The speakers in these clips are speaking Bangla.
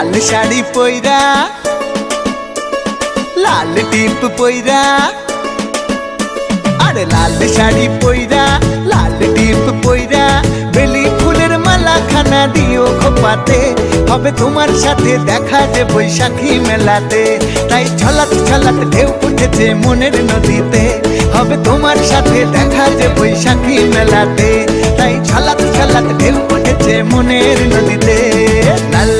শাড়ি পইরা, লাল টিপ পইরা, আরে লাল শাড়ি পইরা, লাল টিপ পইরা, বেলি ফুলের মালা খানা দিও খোপাতে। হবে তোমার সাথে দেখা যে বৈশাখী মেলাতে। তাই ছলাত ছলাত ঢেউ উঠেছে মনের নদীতে। হবে তোমার সাথে দেখা যে বৈশাখী মেলাতে। তাই ছলাত ছলাত ঢেউ উঠেছে মনের নদীতে। লা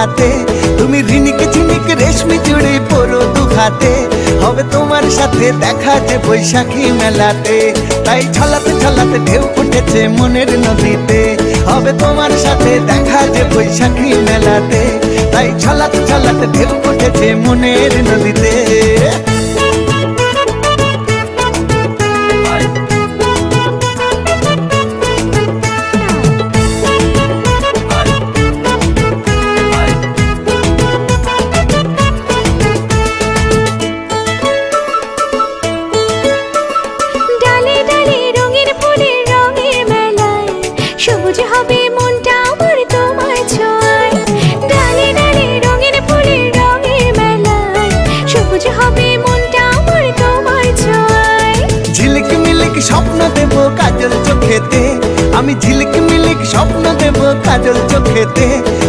হাতে তুমি রিনিক ঝিনিক রেশমি চুড়ি পরো দু হাতে হবে তোমার সাথে দেখা যে বৈশাখী মেলাতে। তাই ছলাতে ছলাতে ঢেউ উঠেছে মনের নদীতে। হবে তোমার সাথে দেখা যে বৈশাখী মেলাতে। তাই ছলাতে ছলাতে ঢেউ উঠেছে মনের নদীতে। সবুজ হবে মনটা আমার তোমার ছোঁয়ায় ডালে ডালে রঙের ফুলের মেলায়, সবুজ হবে মনটা আমার ঝিলিক মিলিক স্বপ্ন দেব কাজল চোখেতে, আমি ঝিলিক মিলিক স্বপ্ন দেব কাজল চোখেতে।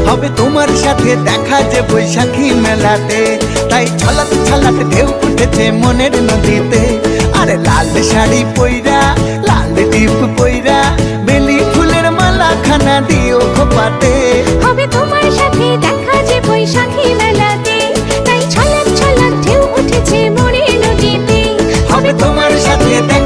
হবে তোমার সাথে দেখা যে বৈশাখী মেলাতে, তাই ছলাতে ছলাতে ঢেউ উঠেছে মনের নদীতে। আরে লাল শাড়ি পইরা বাটে হবে তোমার সাথে দেখা যে বৈশাখী মেলাতে। তাই ছলাক ছলাক ঢেউ উঠেছে মনে নদীতে। হবে তোমার সাথে দেখা